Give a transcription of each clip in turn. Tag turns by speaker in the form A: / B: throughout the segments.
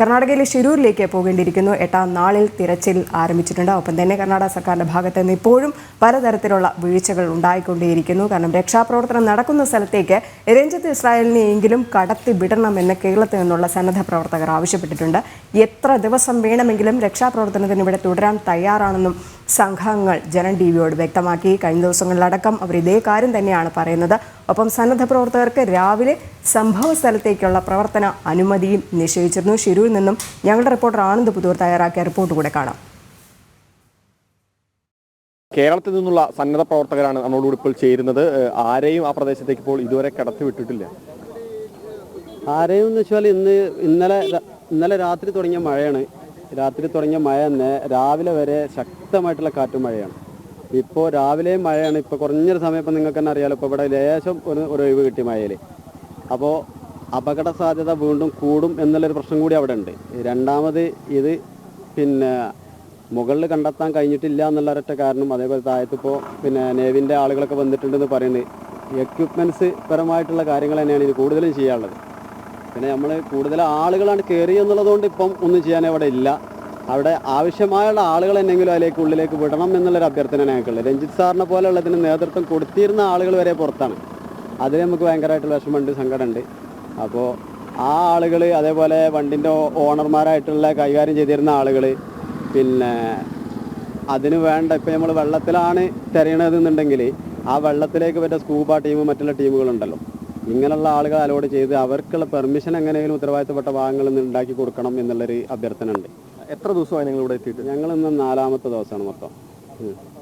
A: കർണാടകയിലെ ഷിരൂരിലേക്ക് പോകേണ്ടിയിരിക്കുന്നു. എട്ടാം നാളിൽ തിരച്ചിൽ ആരംഭിച്ചിട്ടുണ്ട്. ഒപ്പം തന്നെ കർണാടക സർക്കാരിന്റെ ഭാഗത്ത് നിന്ന് ഇപ്പോഴും പലതരത്തിലുള്ള വീഴ്ചകൾ ഉണ്ടായിക്കൊണ്ടേയിരിക്കുന്നു. കാരണം രക്ഷാപ്രവർത്തനം നടക്കുന്ന സ്ഥലത്തേക്ക് രഞ്ജിത്ത് ഇസ്രായേലിനെയെങ്കിലും കടത്തി വിടണമെന്ന് കേരളത്തിൽ നിന്നുള്ള സന്നദ്ധ പ്രവർത്തകർ ആവശ്യപ്പെട്ടിട്ടുണ്ട്. എത്ര ദിവസം വേണമെങ്കിലും രക്ഷാപ്രവർത്തനത്തിന് ഇവിടെ തുടരാൻ തയ്യാറാണെന്നും സംഘങ്ങൾ ജനൻ ടി വിയോട് വ്യക്തമാക്കി. കഴിഞ്ഞ ദിവസങ്ങളിലടക്കം അവർ ഇതേ കാര്യം തന്നെയാണ് പറയുന്നത്. ഒപ്പം സന്നദ്ധ പ്രവർത്തകർക്ക് രാവിലെ സംഭവ സ്ഥലത്തേക്കുള്ള പ്രവർത്തന അനുമതിയും നിശ്ചയിച്ചിരുന്നു ഷിരൂരിൽ നിന്നും ഞങ്ങളുടെ റിപ്പോർട്ടർ ആനന്ദ് പുതൂർ തയ്യാറാക്കിയ റിപ്പോർട്ട് കൂടെ കാണാം.
B: കേരളത്തിൽ നിന്നുള്ള സന്നദ്ധ പ്രവർത്തകരാണ് നമ്മളോട് ഇപ്പോൾ ചേരുന്നത്. ആരെയും ആ പ്രദേശത്തേക്ക് ഇപ്പോൾ ഇതുവരെ കടത്തി വിട്ടിട്ടില്ല.
C: ആരെയും എന്ന് വെച്ചാൽ ഇന്ന് ഇന്നലെ ഇന്നലെ രാത്രി തുടങ്ങിയ മഴയാണ്. രാത്രി തുടങ്ങിയ മഴ തന്നെ രാവിലെ വരെ ശക്തമായിട്ടുള്ള കാറ്റും മഴയാണ്. ഇപ്പോൾ രാവിലെയും മഴയാണ്. ഇപ്പോൾ കുറഞ്ഞൊരു സമയം ഇപ്പം നിങ്ങൾക്ക് തന്നെ അറിയാലോ. ഇപ്പോൾ ഇവിടെ ലേശം ഒരു ഒരു ഒഴിവ് കിട്ടി മഴയിൽ അപ്പോൾ അപകട സാധ്യത വീണ്ടും കൂടും എന്നുള്ളൊരു പ്രശ്നം കൂടി അവിടെ ഉണ്ട്. രണ്ടാമത് ഇത് പിന്നെ മുകളിൽ കണ്ടെത്താൻ കഴിഞ്ഞിട്ടില്ല എന്നുള്ള ഒരൊറ്റ കാരണം. അതേപോലെ താഴത്തിപ്പോൾ പിന്നെ നേവിന്റെ ആളുകളൊക്കെ വന്നിട്ടുണ്ടെന്ന് പറയുന്നത് എക്യുപ്മെന്റ്സ് പരമായിട്ടുള്ള കാര്യങ്ങൾ തന്നെയാണ് ഇത് കൂടുതലും ചെയ്യാനുള്ളത്. പിന്നെ നമ്മൾ കൂടുതൽ ആളുകളാണ് കയറി എന്നുള്ളതുകൊണ്ട് ഇപ്പം ഒന്നും ചെയ്യാൻ അവിടെ ഇല്ല. അവിടെ ആവശ്യമായുള്ള ആളുകൾ എന്നെങ്കിലും അതിലേക്ക് ഉള്ളിലേക്ക് വിടണം എന്നുള്ളൊരു അഭ്യർത്ഥന ഞങ്ങൾക്കുള്ളത് രഞ്ജിത്ത് സാറിനെ പോലെയുള്ളതിന് നേതൃത്വം കൊടുത്തിരുന്ന ആളുകൾ വരെ പുറത്താണ്. അതിൽ നമുക്ക് ഭയങ്കരമായിട്ടുള്ള വിഷമമുണ്ട് സങ്കടമുണ്ട്. അപ്പോൾ ആ ആളുകൾ അതേപോലെ വണ്ടിന്റെ ഓണർമാരായിട്ടുള്ള കൈകാര്യം ചെയ്തിരുന്ന ആളുകൾ പിന്നെ അതിന് വേണ്ട ഇപ്പം നമ്മൾ വെള്ളത്തിലാണ് തിരയണതെന്നുണ്ടെങ്കിൽ ആ വെള്ളത്തിലേക്ക് പറ്റിയ സ്കൂബ ടീമും മറ്റുള്ള ടീമുകളുണ്ടല്ലോ. ഇങ്ങനെയുള്ള ആളുകൾ അലോഡ് ചെയ്ത് അവർക്കുള്ള പെർമിഷൻ എങ്ങനെയെങ്കിലും ഉത്തരവാദിത്തപ്പെട്ട ഭാഗങ്ങളിൽ നിന്ന് ഉണ്ടാക്കി കൊടുക്കണം എന്നുള്ളൊരു അഭ്യർത്ഥന ഉണ്ട്
B: എത്ര ദിവസമായി നിങ്ങൾ ഇവിടെ എത്തിയിട്ട്?
C: ഞങ്ങൾ ഇന്ന് നാലാമത്തെ ദിവസമാണ് മൊത്തം.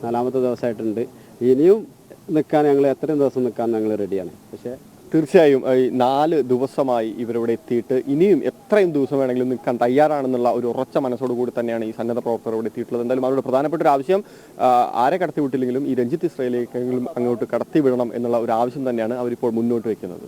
C: നാലാമത്തെ ദിവസമായിട്ടുണ്ട്. ഇനിയും നിൽക്കാൻ ഞങ്ങൾ എത്രയും ദിവസം നിൽക്കാൻ ഞങ്ങൾ റെഡിയാണ് പക്ഷേ
B: തീർച്ചയായും ഈ നാല് ദിവസമായി ഇവരിവിടെ എത്തിയിട്ട് ഇനിയും എത്രയും ദിവസം വേണമെങ്കിലും നിൽക്കാൻ തയ്യാറാണെന്നുള്ള ഒരു ഉറച്ച മനസ്സോടു കൂടി തന്നെയാണ് ഈ സന്നദ്ധ പ്രവർത്തകർ ഇവിടെ എത്തിയിട്ടുള്ളത്. എന്തായാലും അവരുടെ പ്രധാനപ്പെട്ട ഒരു ആവശ്യം ആരെ കടത്തി വിട്ടില്ലെങ്കിലും ഈ രഞ്ജിത്ത് ഇസ്രയേലേക്കെങ്കിലും അങ്ങോട്ട് കടത്തിവിടണം എന്നുള്ള ഒരു ആവശ്യം തന്നെയാണ് അവരിപ്പോൾ മുന്നോട്ട് വെക്കുന്നത്